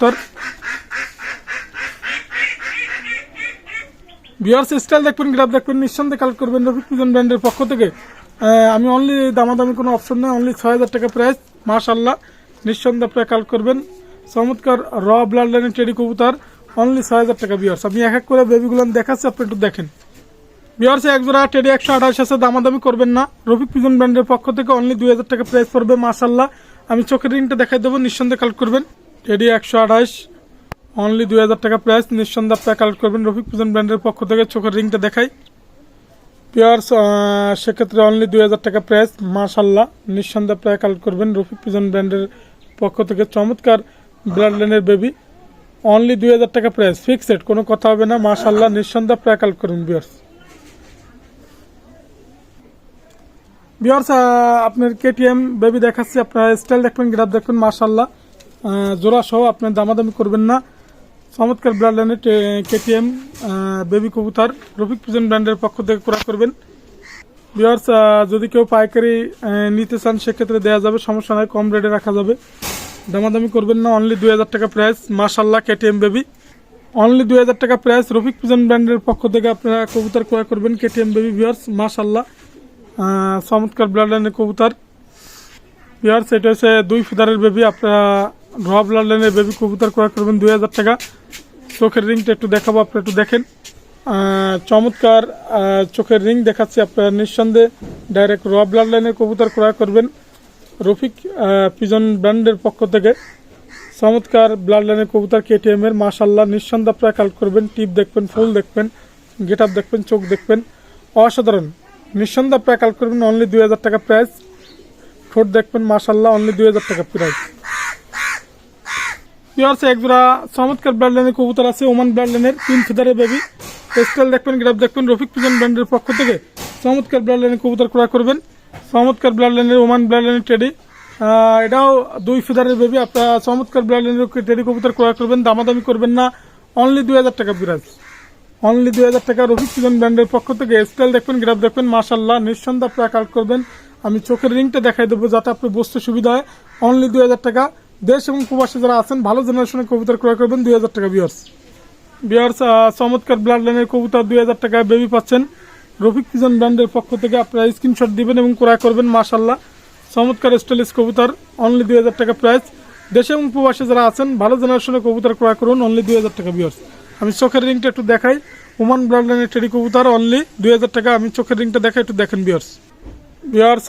তোর বিয়ার্স স্টাইল দেখবেন গ্রাফ দেখবেন, নিঃসন্দেহে কালেক্ট করবেন রফিক পিজন ব্র্যান্ডের পক্ষ থেকে। আমি অনলি দামাদামি কোনো অপশন নেই অনলি ছয় হাজার টাকা প্রাইস মাশাল্লাহ নিঃসন্দেহে আপনারা কালেক্ট করবেন। চমৎকার র ব্লাড লাইনের টেডি কবুতর অনলি ছয় হাজার টাকা বিয়ার্স আমি এক এক করে বেবিগুলো দেখাচ্ছি, আপনি একটু দেখেন। বিয়ার্স এক জোড়া টেডি একশো আঠাশ আছে, দামাদামি করবেন না। রফিক পিজন ব্র্যান্ডের পক্ষ থেকে অনলি দুই হাজার টাকা প্রাইস পড়বে মাশাল্লাহ আমি চোখের রিংটা দেখাই দেবো, নিঃসন্দেহে কালেক্ট করবেন। টেডি একশো আঠাশ অনলি দুই হাজার টাকা প্রাইস নিঃসন্দেহে আপনারা কালেক্ট করবেন। রফিক পিজন ব্র্যান্ডের পক্ষ থেকে চোখের রিংটা দেখাই। পিয়ার্স সেক্ষেত্রে অনলি দুই হাজার টাকা প্রাইস মাশাল্লাহ নিঃসন্দেহে আপনারা কালেক্ট করবেন। রফিক পিজন ব্র্যান্ডের পক্ষ থেকে চমৎকার ব্লাড বেবি অনলি দুই হাজার টাকা প্রাইস ফিক্সড কোনো কথা হবে না মাশাল্লাহ নিঃসন্দেহে আপনারা কালেক্ট করুন বিয়ার্স বিয়ার্স আপনার কেটিএম বেবি দেখাচ্ছি, আপনার স্টাইল দেখবেন গ্রাফ দেখবেন মাশাল্লাহ জোড়া সহ আপনার দামাদামি করবেন না। চমৎকার ব্র্যান্ড লাইনের কেটিএম বেবি কবুতার রফিক প্রেজেন্ট ব্র্যান্ডের পক্ষ থেকে ক্রয় করবেন। বিয়ার্স যদি কেউ পাইকারি নিতে চান, সেক্ষেত্রে দেওয়া যাবে, সমস্যা নয় কম রেটে রাখা যাবে। দামাদামি করবেন না অনলি দুই হাজার টাকা প্রাইস মাশাল্লাহ কেটিএম বেবি অনলি দুই হাজার টাকা প্রাইস রফিক প্রেজেন্ট ব্র্যান্ডের পক্ষ থেকে আপনারা কবুতর ক্রয় করবেন কেটিএম বেবি বিয়ার্স মাশাল্লাহ চমৎকার ব্লাড লাইনের কবুতর। বিয়ার্স এটা হচ্ছে দুই ফিদারের বেবি আপনারা র ব্লাড লাইনের বেবি কবুতর ক্রয় করবেন দুই হাজার টাকা। চোখের রিংটা একটু দেখাবো, আপনারা একটু দেখেন। চমৎকার চোখের রিং দেখাচ্ছি আপনারা নিঃসন্দেহে। ডাইরেক্ট র ব্লাড লাইনের কবুতর ক্রয় করবেন রফিক পিজন ব্র্যান্ডের পক্ষ থেকে। চমৎকার ব্লাড লাইনের কবুতর কেটিএম এর মাশাল্লাহ নিঃসন্দেহে আপনারা কালেক্ট করবেন। টিপ দেখবেন, ফুল দেখবেন, গেট আপ দেখবেন, চোখ দেখবেন। অসাধারণ, নিঃসন্দেহ আপনারা কালেক্ট করবেন। অনলি দুই হাজার টাকা প্রাইস ঠোঁট দেখবেন মাশাল্লাহ অনলি দুই হাজার টাকা প্রাইস পিয়ার্স এক জোড়া চমৎকার ব্র্যান্ড লাইনের কবুতর আছে ওমান ব্র্যান্ড লাইনের তিন ফিদারের বেবি স্টাইল দেখবেন গ্রাফ দেখবেন রফিক পিজন ব্র্যান্ডের পক্ষ থেকে। চমৎকার ব্র্যান্ড লাইনের কবুতর ক্রয় করবেন। চমৎকার ব্র্যান্ড লাইনের ওমান ব্র্যান্ড লাইনের টেডি এটাও দুই ফিদারের বেবি আপনারা চমৎকার ব্র্যান্ড লাইনের টেডি কবুতর ক্রয় করবেন, দামাদামি করবেন না। অনলি দুই হাজার টাকা বিরাজ। অনলি দুই হাজার টাকা রফিক পিজন ব্র্যান্ডের পক্ষ থেকে। স্টাইল দেখবেন গ্রাফ দেখবেন মাশাল্লাহ নিঃসন্দেহে আপনারা কালেক্ট করবেন। আমি চোখের রিংটা দেখাই দেবো যাতে আপনি বসতে সুবিধা হয়। অনলি দুই হাজার টাকা। দেশ এবং প্রবাসী যারা আছেন, ভালো জেনারেশনের কবুতর ক্রয় করবেন দুই হাজার টাকা বিয়ার্স বিয়ার্স চমৎকার ব্লাড লাইনের কবুতর দুই হাজার টাকায় বেবি পাচ্ছেন। রফিক পিজন ব্র্যান্ডের পক্ষ থেকে আপনারা স্ক্রিনশট দিবেন এবং ক্রয় করবেন মাশাল্লাহ চমৎকার স্টাইলিশ কবুতর অনলি দুই হাজার টাকা প্রাইস দেশে এবং প্রবাসী যারা আছেন, ভালো জেনারেশনের কবুতর ক্রয় করুন অনলি দুই হাজার টাকা বিয়ার্স আমি চোখের রিংটা একটু দেখাই। ওমান ব্লাড লাইনের টেডি কবুতর অনলি দুই হাজার টাকা। আমি চোখের রিংটা দেখাই, একটু দেখেন বিয়ার্স বিয়ার্স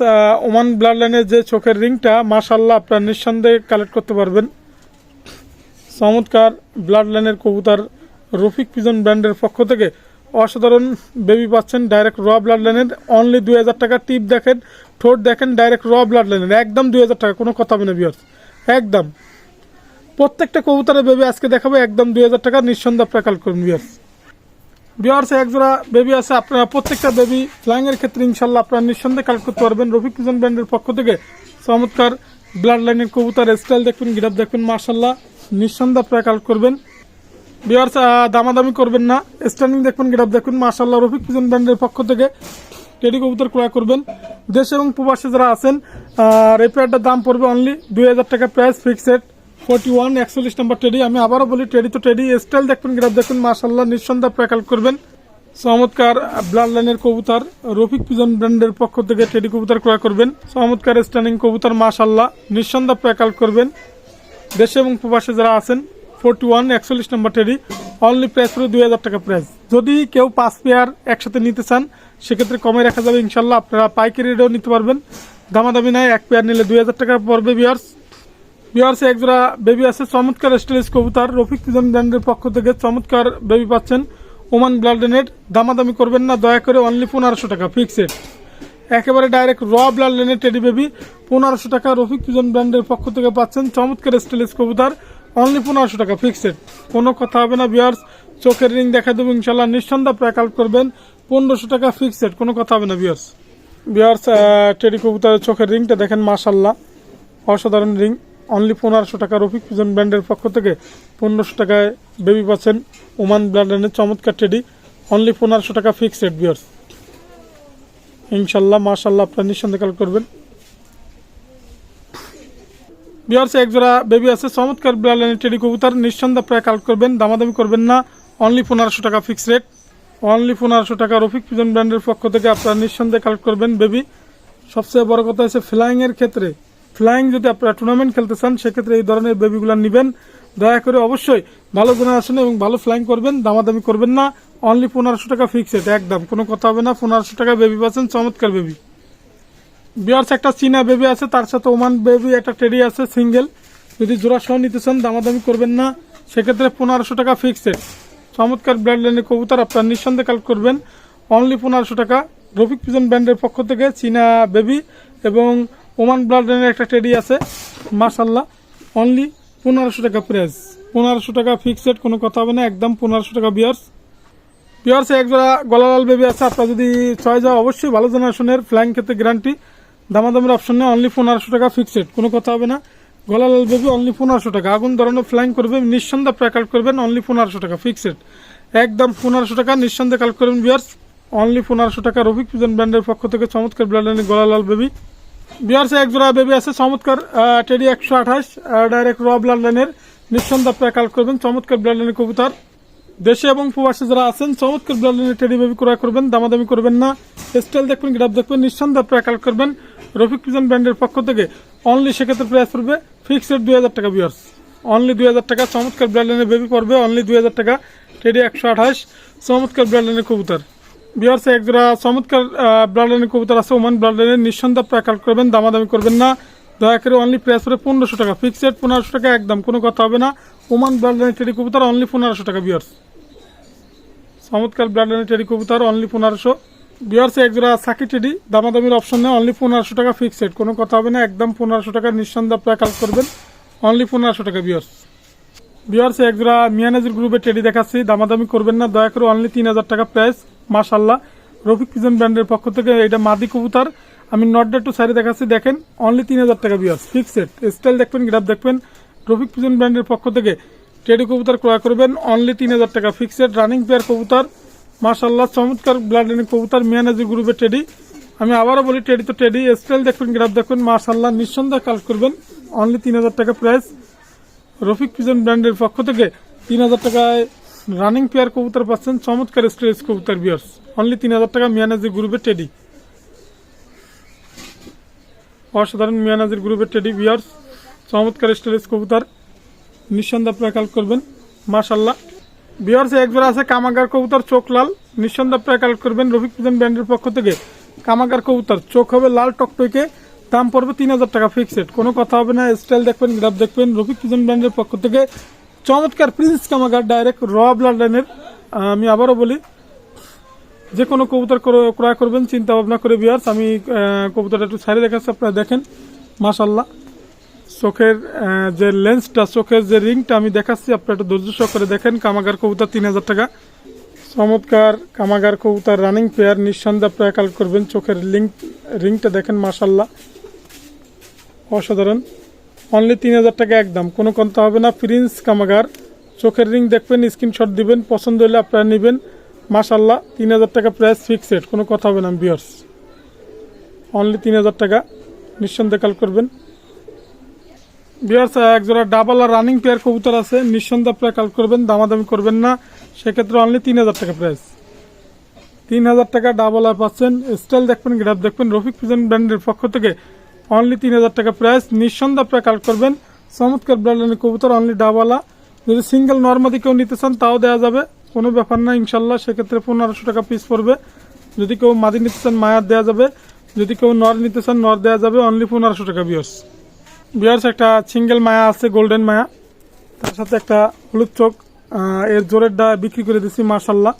ওমান ব্লাড লাইনের যে চোখের রিংটা মাশাল্লাহ আপনার নিঃসন্দেহে কালেক্ট করতে পারবেন। চমৎকার ব্লাড লাইনের কবুতর রফিক পিজন ব্র্যান্ডের পক্ষ থেকে অসাধারণ বেবি পাচ্ছেন ডাইরেক্ট র ব্লাড লাইনের অনলি দুই হাজার টাকা টিপ দেখেন, ঠোঁট দেখেন ডাইরেক্ট র ব্লাড লাইনের একদম দুই হাজার টাকা, কোনো কথা হবে না বিয়ার্স একদম। প্রত্যেকটা কবুতারের বেবি আজকে দেখাবো, একদম দুই হাজার টাকা নিঃসন্দেহে আপনারা কালেক্ট করুন বিয়ার্স বিহার্স এক জোড়া বেবি আছে, আপনারা প্রত্যেকটা বেবি ফ্লাইং এর ক্ষেত্রে ইনশাল্লাহ আপনারা নিঃসন্দেহে কালেক্ট করতে পারবেন। রফিক পিজন ব্র্যান্ডের পক্ষ থেকে চমৎকার ব্লাড লাইনের কবুতার স্টাইল দেখবেন গিরাপ দেখবেন মার্শাল্লাহ নিঃসন্দেহে আপনারা কালেক্ট করবেন। বিহার্স দামাদামি করবেন না স্ট্যান্ডিং দেখবেন গিরাপ দেখবেন মার্শাল্লাহ রফিক পিজন ব্র্যান্ডের পক্ষ থেকে টেডি কবুতর ক্রয় করবেন। দেশ এবং প্রবাসী যারা আছেন আর এই পেয়ারটার দাম পড়বে অনলি দুই হাজার টাকা প্রাইস ফিক্সড ফোর্টি ওয়ান নম্বর আমি আবারও বলি তো স্টাইল দেখবেন করবেন। চমৎকার রফিক পিজন ব্র্যান্ডের পক্ষ থেকে ক্রয় করবেন। মাশাল্লাহ করবেন। দেশে এবং প্রবাসে যারা আছেন ওয়ান একচল্লিশ নম্বর প্রাইস পুরো দুই হাজার টাকা যদি কেউ পাঁচ পেয়ার একসাথে নিতে চান, সেক্ষেত্রে কমে রাখা যাবে ইনশাল্লাহ আপনারা পাইকারি রেটেও নিতে পারবেন। দামাদামি নাই, এক পেয়ার নিলে দুই হাজার টাকা পড়বে বিয়ার্স বিহার্সে একজোড়া বেবি আছে, চমৎকার স্টাইলিশ কবুতর। রফিক পিজন ব্র্যান্ডের পক্ষ থেকে চমৎকার বেবি পাচ্ছেন। ওমান ব্লাডেনের দামাদামি করবেন না, দয়া করে অনলি পনেরোশো টাকা ফিক্সড একেবারে ডাইরেক্ট র ব্লাড লেনের টেডি বেবি পনেরোশো টাকা রফিক পিজন ব্র্যান্ডের পক্ষ থেকে পাচ্ছেন চমৎকার স্টাইলিশ কবুতর অনলি পনেরোশো টাকা ফিক্সড কোনো কথা হবে না বিয়ার্স চোখের রিং দেখা দেবো, ইনশাল্লাহ নিঃসন্দেহে প্যাকাল করবেন, পনেরোশো টাকা ফিক্সড কোনো কথা হবে না বিয়ার্স বিয়ার্স টেডি কবুতরের চোখের রিংটা দেখেন মাশাল্লাহ অসাধারণ রিং অনলি পনেরোশো টাকা রফিক পিজন ব্র্যান্ডের পক্ষ থেকে পনেরোশো টাকায় বেবি পাচ্ছেন ওমান ব্র্যান্ডের চমৎকার টেডি অনলি পনেরোশো টাকা ফিক্সড বিয়ার্স ইনশাল্লাহ, মাশাল্লাহ, আপনার নিঃসন্দেহে কাল করবেন। বিয়ার্স এক জোড়া বেবি আছে, চমৎকার ব্লাডলাইনের টেডি কবুতর, নিঃসন্দেহে প্রায় কালেক্ট করবেন, দামাদামি করবেন না। অনলি পনেরোশো টাকা ফিক্স রেট অনলি পনেরোশো টাকা রফিক পিজন ব্র্যান্ডের পক্ষ থেকে আপনারা নিঃসন্দেহে কালেক্ট করবেন বেবি। সবচেয়ে বড় কথা হচ্ছে ফ্লাইং এর ক্ষেত্রে ফ্লাইং যদি আপনারা টুর্নামেন্ট খেলতে চান, সেক্ষেত্রে এই ধরনের বেবিগুলো নেবেন। দয়া করে অবশ্যই ভালো জেনারেশন এবং ভালো ফ্লাইং করবেন, দামাদামি করবেন না। অনলি পনেরোশো টাকা ফিক্সড একদম। কোনো কথা হবে না, পনেরোশো টাকা বেবি পাচ্ছেন, চমৎকার বেবি বিয়ার্স একটা চীনা বেবি আছে, তার সাথে ওমান বেবি একটা টেডি আছে সিঙ্গেল যদি জোড়া সহ নিতে চান, দামাদামি করবেন না, সেক্ষেত্রে পনেরোশো টাকা ফিক্সড চমৎকার ব্র্যান্ড লাইনের কবুতর, আপনার নিঃসন্দেহে কালেক্ট করবেন। অনলি পনেরোশো টাকা। রফিক পিজন ব্র্যান্ডের পক্ষ থেকে চীনা বেবি এবং ওমান ব্লাড লাইনের একটা টেডি আছে মার্শাল্লাহ অনলি পনেরোশো টাকা প্রাইস পনেরোশো টাকা ফিক্সড কোনো কথা হবে না, একদম পনেরোশো টাকা বিয়ার্স পিওরসে একজোড়া গলালাল বেবি আছে, আপনার যদি ছয় যাওয়া অবশ্যই ভালো জেনারেশনের ফ্ল্যাং ক্ষেত্রে গ্যারান্টি দামাদামের অপশন নেই অনলি পনেরোশো টাকা ফিক্সড কোনো কথা হবে না। গলালাল বেবি অনলি পনেরোশো টাকা। আগুন ধরনের ফ্ল্যাং করবে, নিঃসন্দেহে প্রায় কালেক্ট করবেন অনলি পনেরোশো টাকা ফিক্সড একদম পনেরোশো টাকা, নিঃসন্দেহে কালেক্ট করবেন বিয়ার্স অনলি পনেরোশো টাকা, রফিক পিজন ব্র্যান্ডের পক্ষ থেকে চমৎকার ব্র্যান্ডের গলালাল বেবি বিয়ার্সে একজোড়া বেবি আছে, চমৎকার টেডি একশো আঠাশ ডাইরেক্ট র ব্লাড লাইনের নিঃসন্দেহে প্রায় কালেক্ট করবেন, চমৎকার ব্লাড লাইনের কবুতর। দেশে এবং প্রবাসী যারা আছেন, চমৎকার ব্লাডলাইনের টেডি বেবি ক্রয় করবেন, দামাদামি করবেন না। স্টাইল দেখবেন গ্রাফ দেখবেন, নিঃসন্দেহে প্রায় কালেক্ট করবেন। রফিক পিজন ব্র্যান্ডের পক্ষ থেকে অনলি সেক্ষেত্রে প্রাইস পড়বে ফিক্সড দুই হাজার টাকা বিয়ার্স অনলি দুই হাজার টাকা, চমৎকার ব্লাডলাইনের বেবি পড়বে অনলি দুই হাজার টাকা টেডি একশো আঠাশ, চমৎকার ব্লাডলাইনের কবুতর। বিয়ার্সে একজোড়া চমৎকার ব্লাডলাইনের কবুতর আছে। ওমান ব্লাডলাইনের নিঃসন্দেহে প্রায় কালেক্ট করবেন দামাদামি করবেন না। দয়া করে অনলি প্রাইস পড়বে পনেরোশো টাকা। ফিক্সড পনেরোশো টাকা, একদম কোনো কথা হবে না। ওমান ব্লাডলাইনের টেডি কবুতর অনলি পনেরোশো টাকা বিয়ার্স চমৎকার ব্লাডলাইনের টেডি কবুতর অনলি পনেরোশো। বিয়ার্সে একজোড়া সাকি টেডি দামাদামির অপশন নেই অনলি পনেরোশো টাকা ফিক্সড কোনো কথা হবে না, একদম পনেরোশো টাকা, নিঃসন্দেহে প্রায় করবেন। অনলি পনেরোশো টাকা বিয়ার্স বিয়ার্সে একজোড়া মিয়ানাজির গ্রুপের টেডি দেখাচ্ছি দামাদামি করবেন না। দয়া করে অনলি তিন হাজার টাকা প্রাইস মাশাল্লাহ রফিক পিজন ব্র্যান্ডের পক্ষ থেকে এটা মাদি কবুতর। আমি নট টু সাইডে দেখাচ্ছি। দেখেন অনলি তিন হাজার টাকা বিয়ার্স ফিক্সড স্টাইল দেখবেন গ্রাফ দেখবেন। রফিক পিজন ব্র্যান্ডের পক্ষ থেকে টেডি কবুতর ক্রয় করবেন অনলি তিন হাজার টাকা ফিক্সড রানিং পেয়ার কবুতর মাশাল্লাহ চমৎকার ব্লাড লাইনের কবুতর মিয়ানাজির গ্রুপের টেডি আমি আবারও বলি টেডি তো টেডি স্টাইল দেখবেন গ্রাফ দেখবেন মাশাল্লাহ নিঃসন্দেহে কাজ করবেন অনলি তিন হাজার টাকা প্রাইস রফিক পিজন ব্র্যান্ডের পক্ষ থেকে তিন হাজার টাকায় রানিং পেয়ার কবুতর পাচ্ছেন, চমৎকার স্ট্রেস কবুতর বিয়ার্স অনলি তিন হাজার টাকা মিয়ানাজির গ্রুপের টেডি অসাধারণ মিয়ানাজির গ্রুপের টেডি বিয়ার্স চমৎকার স্ট্রেস কবুতর। নিঃসন্দেহে আপনারা কালেক্ট করবেন। মাশাল্লাহ বিয়ার্সে একবার আছে, কামাগার কবুতর, চোখ লাল। নিঃসন্দেহে আপনারা কালেক্ট করবেন রফিক পিজন ব্র্যান্ডের পক্ষ থেকে। কামাগার কবুতর, চোখ হবে লাল টকটকে। দাম পড়বে তিন হাজার টাকা ফিক্সড কোনো কথা হবে না স্টাইল দেখবেন গ্রাফ দেখবেন। রফিক পিজন ব্র্যান্ডের পক্ষ থেকে চমৎকার প্রিন্স কামাগার ডাইরেক্ট র ব্লাড লাইনের আমি আবারও বলি, যে কোনো কবুতর ক্রয়- করবেন চিন্তা ভাবনা করে বিয়ার্স আমি কবুতরটা একটু ছাড়িয়ে দেখাচ্ছি, আপনারা দেখেন মাশাল্লাহ চোখের যে লেন্সটা চোখের যে রিংটা আমি দেখাচ্ছি, আপনারা একটু ধৈর্য সহকারে দেখেন, কামাগার কবুতর তিন হাজার টাকা। চমৎকার কামাগার কবুতর রানিং পেয়ার নিঃসন্দেহে আপনারা কাল করবেন, চোখের লিঙ্ক রিংটা দেখেন মাশাল্লাহ অসাধারণ। অনলি তিন হাজার টাকা একদম। কোনো কথা হবে না। প্রিন্স কামাগার। চোখের রিং দেখবেন, স্ক্রিনশট দিবেন, পছন্দ হলে আপনারা নেবেন। মাশাল্লাহ তিন হাজার টাকা প্রাইস ফিক্সড কোনো কথা হবে না বিয়ার্স অনলি তিন হাজার টাকা। নিঃসন্দেহে কাল করবেন। বিয়ার্স একজোড়া ডাবল আর রানিং পেয়ার কবুতর আছে। নিঃসন্দেহে আপনারা কাল করবেন, দামাদামি করবেন না। সেক্ষেত্রে অনলি তিন হাজার টাকা প্রাইস তিন হাজার টাকা ডাবল আর পাচ্ছেন। স্টাইল দেখবেন গ্রাফ দেখবেন। রফিক পিজন ব্র্যান্ডের পক্ষ থেকে অনলি তিন হাজার টাকা প্রাইস নিঃসন্দেহে আপনারা কাল করবেন। চমৎকার ব্র্যান্ডের কবুতর অনলি ডাবলা। যদি সিঙ্গেল নর্মাদি কেউ নিতে চান, তাও দেওয়া যাবে। কোনো ব্যাপার না ইনশাল্লাহ সেক্ষেত্রে পনেরোশো টাকা পিস পড়বে। যদি কেউ মাদি নিতে চান, মায়ার দেওয়া যাবে। যদি কেউ নর নিতে চান, নর দেওয়া যাবে। অনলি পনেরোশো টাকা বিয়ার্স বিয়ার্স একটা সিঙ্গেল মায়া আছে গোল্ডেন মায়া। তার সাথে একটা হলুদ চোখ। এর জোরেরটা বিক্রি করে দিচ্ছি মার্শাল্লাহ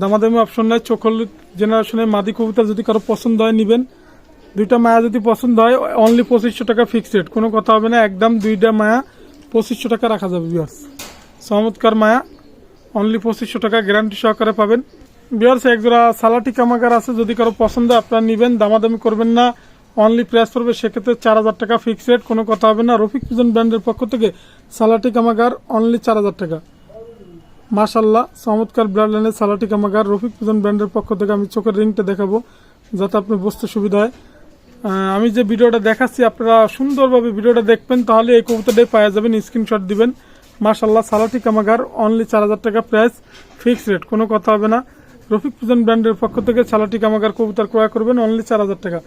দামাদামি অপশন নাই, চোখ হলুদ জেনারেশনের মাদি কবিতা যদি কারও পছন্দ হয়, নেবেন। দুইটা মায়া যদি পছন্দ হয় অনলি পঁচিশশো টাকা ফিক্সড কোনো কথা হবে না, একদম দুইটা মায়া পঁচিশশো টাকা রাখা যাবে বিয়ার্স চমৎকার মায়া অনলি পঁচিশশো টাকা গ্যারান্টি সহকারে পাবেন। বিয়ার্স একজোড়া সালাটি কামাকার আছে, যদি কারও পছন্দ আপনারা নেবেন, দামাদামি করবেন না। অনলি প্রাইস পড়বে, সেক্ষেত্রে চার হাজার টাকা ফিক্স রেট কোনো কথা হবে না, রফিক পিজন ব্র্যান্ডের পক্ষ থেকে সালাটি কামাকার অনলি চার হাজার টাকা। মাশাল্লাহ চমৎকার ব্র্যান্ড লাইনের সালাটি কামাকার রফিক পিজন ব্র্যান্ডের পক্ষ থেকে আমি চোখের রিংটা দেখাবো, যাতে আপনি বুঝতে সুবিধা হয়। আমি যে ভিডিওটা দেখাচ্ছি, আপনারা সুন্দরভাবে ভিডিওটা দেখবেন, তাহলে এই কবুতরটাই পাওয়া যাবেন স্ক্রিনশট দিবেন। মাশাল্লাহ সালাটি কামাগার অনলি চার হাজার টাকা প্রাইস ফিক্স রেট কোনো কথা হবে না। রফিক পুজন ব্র্যান্ডের পক্ষ থেকে সালাটি কামাগার কবুতর ক্রয় করবেন অনলি চার হাজার টাকা।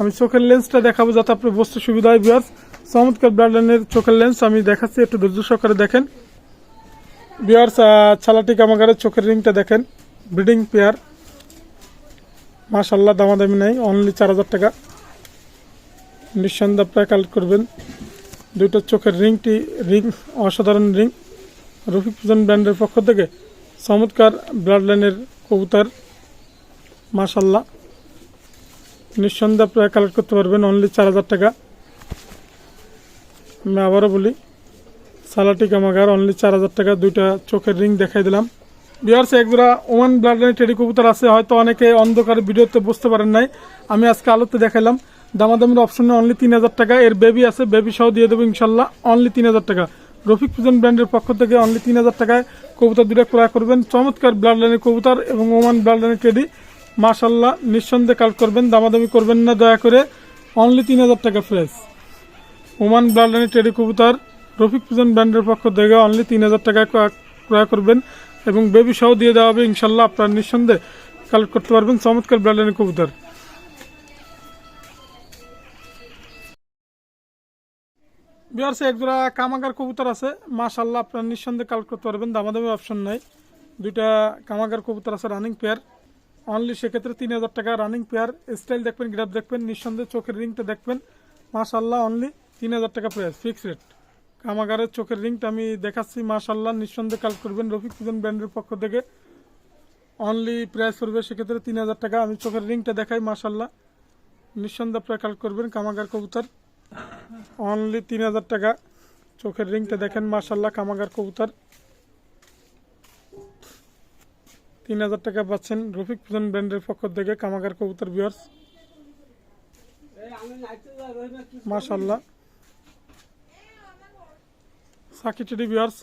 আমি চোখের লেন্সটা দেখাবো, যাতে আপনার বসতে সুবিধা হয় বিয়ার্স চমৎকার ব্র্যান্ডের চোখের লেন্স আমি দেখাচ্ছি, একটু ধৈর্য সহকারে দেখেন। বিয়ার্স ছালাটি কামাগারের চোখের রিংটা দেখেন ব্রিডিং পেয়ার মাশাল্লাহ দামাদামি নাই অনলি চার হাজার টাকা। নিঃসন্দেহে আপনারা কালেক্ট করবেন। দুইটা চোখের রিংটি রিং, অসাধারণ রিং। রফিক ব্র্যান্ডের পক্ষ থেকে চমৎকার ব্লাড লাইনের কবুতর মাশাল্লাহ নিঃসন্দেহে আপনারা কালেক্ট করতে পারবেন অনলি চার হাজার টাকা। আমি আবারও বলি, সালাটি কামাগার অনলি চার হাজার টাকা। দুইটা চোখের রিং দেখাই দিলাম। বিহার্স একজোড়া ওমান ব্লাড লাইনের টেডি কবুতর আছে। হয়তো অনেকে অন্ধকার ভিডিওতে বুঝতে পারেন নাই। আমি আজকে আলোতে দেখাইলাম। দামাদামির অপশনে অনলি তিন হাজার টাকা। এর বেবি আছে বেবি সহ দিয়ে দেবো ইনশাল্লাহ অনলি তিন হাজার টাকা। রফিক ফুজন ব্র্যান্ডের পক্ষ থেকে অনলি তিন হাজার টাকায় কবুতর দুটো ক্রয় করবেন। চমৎকার ব্লাড লাইনের কবুতর এবং ওমান ব্লাড লাইনের টেডি মাশাল্লাহ, নিঃসন্দেহে কাল করবেন, দামাদামি করবেন না, দয়া করে। অনলি তিন হাজার টাকা ফ্রেশ ওমান ব্লাড লাইনের টেডি কবুতর রফিক পুজন ব্র্যান্ডের পক্ষ থেকে অনলি তিন হাজার টাকায় ক্রয়- ক্রয় করবেন এবং বেবি সহ দিয়ে দেওয়া হবে ইনশাল্লাহ। আপনার নিঃসন্দেহে কালেক্ট করতে পারবেন চমৎকার ব্লাড লাইনের কবুতর। বিহার্সে একজোড়া কামাগার কবুতর আছে। মাশাল্লাহ আপনার নিঃসন্দেহে কালেক্ট করতে পারবেন। দামাদামি অপশন নাই। দুইটা কামাগার কবুতর আছে রানিং পেয়ার অনলি সেক্ষেত্রে তিন হাজার টাকা রানিং পেয়ার স্টাইল দেখবেন গ্রাফ দেখবেন, নিঃসন্দেহে চোখের রিংটা দেখবেন। মাশাল্লাহ অনলি তিন হাজার টাকা প্রাইস ফিক্স রেট কামাগারের চোখের রিংটা আমি দেখাচ্ছি মাশাল্লাহ নিঃসন্দেহে কাল করবেন। রফিক পুজন ব্র্যান্ডের পক্ষ থেকে। অনলি প্রাইস করবে সেক্ষেত্রে তিন হাজার টাকা। আমি চোখের রিংটা দেখাই মাশাল্লাহ নিঃসন্দেহে আপনারা কাল করবেন, কামাগার কবুতর। অনলি তিন হাজার টাকা। চোখের রিংটা দেখেন মাশাল্লাহ কামাগার কবুতর। তিন হাজার টাকা পাচ্ছেন রফিক পুজন ব্র্যান্ডের পক্ষ থেকে কামাগার কবুতর বিয়ার্স মাশাল্লাহ সাকিটেডি বিয়ার্স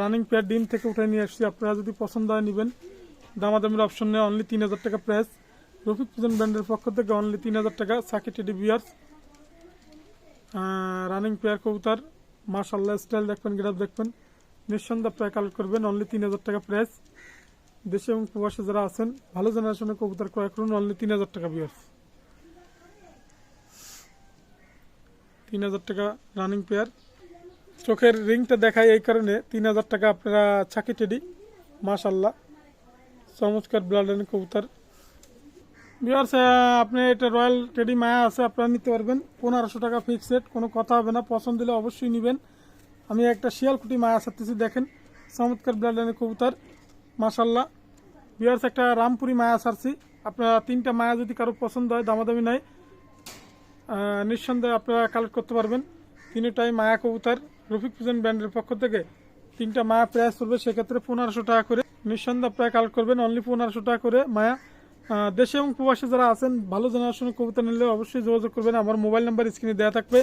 রানিং পেয়ার ডিম থেকে উঠে নিয়ে আসছি। আপনারা যদি পছন্দ হয় নেবেন। দামাদামির অপশন নেই অনলি তিন হাজার টাকা প্রাইস রফিক পুজন ব্র্যান্ডের পক্ষ থেকে অনলি তিন হাজার টাকা। সাকিটেডি বিয়ার্স রানিং পেয়ার কবুতর। মাশাল্লাহ স্টাইল দেখবেন গ্রাফ দেখবেন। নিঃসন্দেহে আপনারা কালেক্ট করবেন অনলি তিন হাজার টাকা প্রাইস দেশে এবং প্রবাসে যারা আছেন, ভালো জেনারেশনের কবুতর ক্রয় করুন অনলি তিন হাজার টাকা বিয়ার্স তিন হাজার টাকা রানিং পেয়ার চোখের রিংটা দেখায় এই কারণে তিন হাজার টাকা আপনারা ছাকি টেডি। মাশাল্লাহ চমৎকার ব্লাড লাইন কবুতর। বিয়ার্স আপনি এটা রয়্যাল টেডি মায়া আছে, আপনারা নিতে পারবেন। পনেরোশো টাকা ফিক্স রেট কোনো কথা হবে না। পছন্দ দিলে অবশ্যই নেবেন। আমি একটা শিয়ালকুটি মায়া সারতেছি দেখেন। চমৎকার ব্লাড লাইনের কবুতর। মাশাল্লাহ বিয়ার্স একটা রামপুরি মায়া সারছি আপনারা তিনটা মায়া যদি কারও পছন্দ হয়, দামাদামি নাই নিঃসন্দেহে আপনারা কালেক্ট করতে পারবেন। তিনটাই মায়া কবুতর। রফিক পুজন ব্র্যান্ডের পক্ষ থেকে তিনটা মায়া প্রাইস পড়বে, সেক্ষেত্রে পনেরোশো টাকা করে। নিঃসন্দেহে আপনারা কালেক্ট করবেন অনলি পনেরোশো টাকা করে মায়া দেশে এবং প্রবাসে যারা আছেন, ভালো জানার জেনারেশনের কবিতা নিলে অবশ্যই যোগাযোগ করবেন। আমার মোবাইল নাম্বার স্ক্রিনে দেওয়া থাকবে।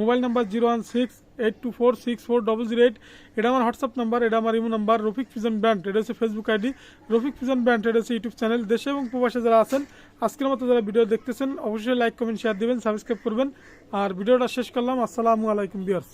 Mobile number zero one six eight two four six four double zero eight এটা আমার হোয়াটসঅ্যাপ নাম্বার এটা আমার imo number Rafiq pigeon brand এটা হচ্ছে Facebook ID Rafiq pigeon brand এটা হচ্ছে ইউটিউব চ্যানেল দেশে এবং প্রবাসে যারা আছেন, আজকের মতো যারা ভিডিও দেখতেছেন, অবশ্যই লাইক কমেন্ট শেয়ার দিবেন সাবস্ক্রাইব করবেন। আর ভিডিওটা শেষ করলাম। আসসালামু আলাইকুম বিয়ার্স